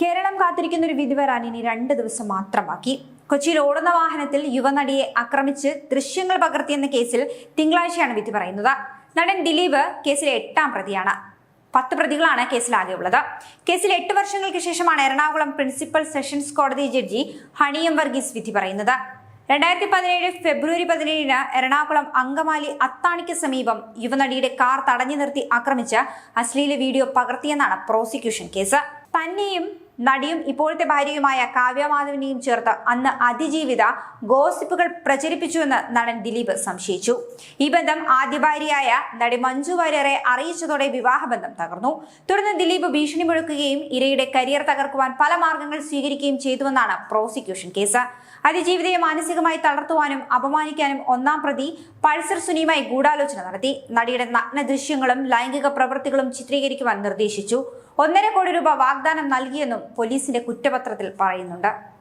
കേരളം കാത്തിരിക്കുന്ന ഒരു വിധി വരാൻ ഇനി രണ്ട് ദിവസം മാത്രം ബാക്കി. കൊച്ചിയിൽ ഓടുന്ന വാഹനത്തിൽ യുവനടിയെ ആക്രമിച്ച് ദൃശ്യങ്ങൾ പകർത്തിയെന്ന കേസിൽ തിങ്കളാഴ്ചയാണ് വിധി പറയുന്നത്. നടൻ ദിലീപ് കേസിലെ എട്ടാം പ്രതിയാണ്. പത്ത് പ്രതികളാണ് കേസിലാകെയുള്ളത്. കേസിൽ എട്ട് വർഷങ്ങൾക്ക് ശേഷമാണ് എറണാകുളം പ്രിൻസിപ്പൽ സെഷൻസ് കോടതി ജഡ്ജി ഹണിയം വർഗീസ് വിധി പറയുന്നത്. രണ്ടായിരത്തി പതിനേഴ് ഫെബ്രുവരി പതിനേഴിന് എറണാകുളം അങ്കമാലി അത്താണിക്ക് സമീപം യുവനടിയുടെ കാർ തടഞ്ഞു നിർത്തി ആക്രമിച്ച് അശ്ലീല വീഡിയോ പകർത്തിയെന്നാണ് പ്രോസിക്യൂഷൻ കേസ്. തന്നെയും നടിയും ഇപ്പോഴത്തെ ഭാര്യയുമായ കാവ്യമാധവനെയും ചേർത്ത് അന്ന് അതിജീവിത ഗോസിപ്പുകൾ പ്രചരിപ്പിച്ചുവെന്ന് നടൻ ദിലീപ് സംശയിച്ചു. ഈ ബന്ധം ആദ്യ ഭാര്യയായ നടി മഞ്ജു വാര്യരെ അറിയിച്ചതോടെ വിവാഹബന്ധം തകർന്നു. തുടർന്ന് ദിലീപ് ഭീഷണി മുഴക്കുകയും ഇരയുടെ കരിയർ തകർക്കുവാൻ പല മാർഗങ്ങൾ സ്വീകരിക്കുകയും ചെയ്തുവെന്നാണ് പ്രോസിക്യൂഷൻ കേസ്. അതിജീവിതയെ മാനസികമായി തളർത്തുവാനും അപമാനിക്കാനും ഒന്നാം പ്രതി പൾസർ സുനിയുമായി ഗൂഢാലോചന നടത്തി. നടിയുടെ നഗ്ന ദൃശ്യങ്ങളും ലൈംഗിക പ്രവൃത്തികളും ചിത്രീകരിക്കുവാൻ നിർദ്ദേശിച്ചു. ഒന്നര കോടി രൂപ വാഗ്ദാനം നൽകിയെന്നും പോലീസിന്റെ കുറ്റപത്രത്തിൽ പറയുന്നുണ്ട്.